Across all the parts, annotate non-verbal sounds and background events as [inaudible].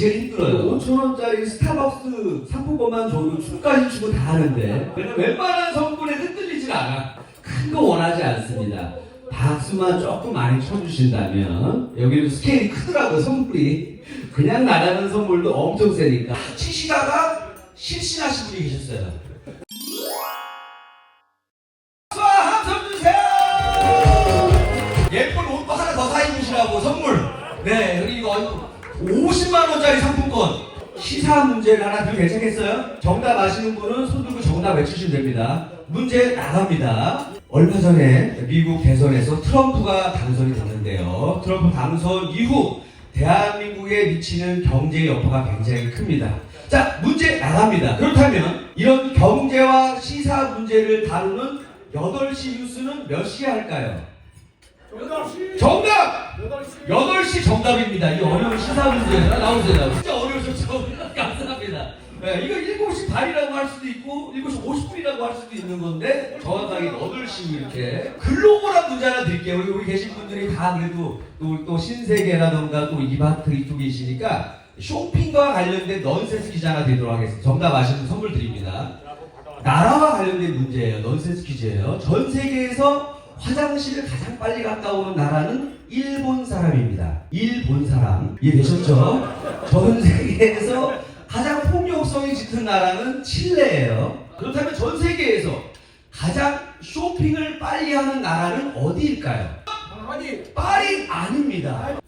제일 힘들어요. 5천원짜리 스타벅스 상품권만 줘도 춤까지 추고 다 하는데. 웬만한 성분에 흔들리질 않아. 큰 거 원하지 않습니다. 박수만 조금 많이 쳐주신다면, 여기도 스케일이 크더라고요, 선물이. 그냥 나가는 선물도 엄청 세니까. 치시다가 실신하신 분이 계셨어요. 함성 주세요! 예쁜 옷도 하나 더 사입으시라고 선물. 네, 여기 이거 50만 원짜리 상품권. 시사 문제를 하나 들면 괜찮겠어요? 정답 아시는 분은 손 들고 정답 외치시면 됩니다. 문제 나갑니다. 얼마 전에 미국 대선에서 트럼프가 당선이 됐는데요. 트럼프 당선 이후 대한민국에 미치는 경제 여파가 굉장히 큽니다. 자, 문제 나갑니다. 그렇다면 이런 경제와 시사 문제를 다루는 8시 뉴스는 몇 시에 할까요? 정답! 8시 정답입니다. 이 어려운 시사 문제. 아, 나오세요. 진짜 어려우셨죠? [laughs] 감사합니다. 네, 이거 7시 반이라고 할 수도 있고, 7시 50분이라고 할 수도 있는 건데, 정확하게 8시 이렇게. 글로벌한 문제 하나 드릴게요. 우리, 우리 계신 분들이 다 그래도 또, 또 신세계라던가 또 이마트 이쪽에 계시니까, 쇼핑과 관련된 넌센스 퀴즈 하나 드리도록 하겠습니다. 정답 아시는 분 선물 드립니다. 나라와 관련된 문제예요. 넌센스 퀴즈예요. 전 세계에서 화장실을 가장 빨리 갔다 오는 나라는 일본 사람입니다. 일본 사람. 이해되셨죠? 전 세계에서 가장 폭력성이 짙은 나라는 칠레예요. 그렇다면 전 세계에서 가장 쇼핑을 빨리 하는 나라는 어디일까요? 파리 아닙니다.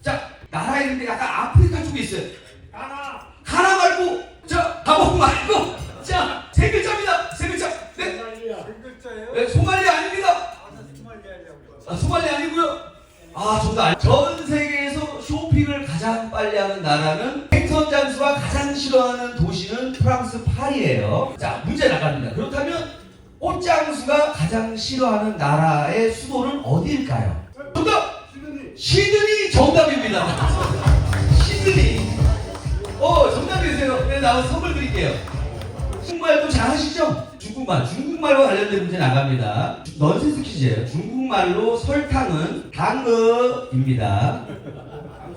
아, 정답. 아니- 전 세계에서 쇼핑을 가장 빨리 하는 나라는 행선 장수가 가장 싫어하는 도시는 프랑스 파리예요. 자, 문제 나갑니다. 그렇다면 꽃장수가 가장 싫어하는 나라의 수도는 어디일까요? 정답. 시드니 정답입니다. 시드니. 어, 정답이세요. 네, 나와서 선물 드릴게요. 중국말도 잘 하시죠? 중국말. 중국말과 관련된 문제 나갑니다. 넌센스 퀴즈예요. 중국말로 설탕은 당근입니다.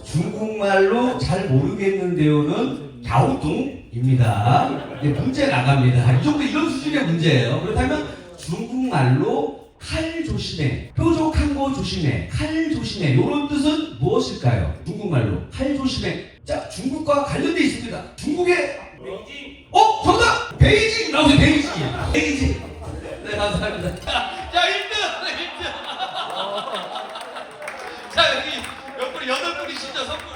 중국말로 잘 모르겠는데요는 갸우뚱입니다. 네, 문제 나갑니다. 이 정도 이런 수준의 문제예요. 그렇다면 중국말로 칼 조심해, 뾰족한 거 조심해, 칼 조심해 이런 뜻은 무엇일까요? 중국말로 칼 조심해. 자, 중국과 관련돼 있습니다. 중국의 베이징! 나오세요 베이징 베이징! 네 감사합니다. 자, 1등! 1등! [laughs] 자 여기 옆으로 여덟 분이 진짜 선물.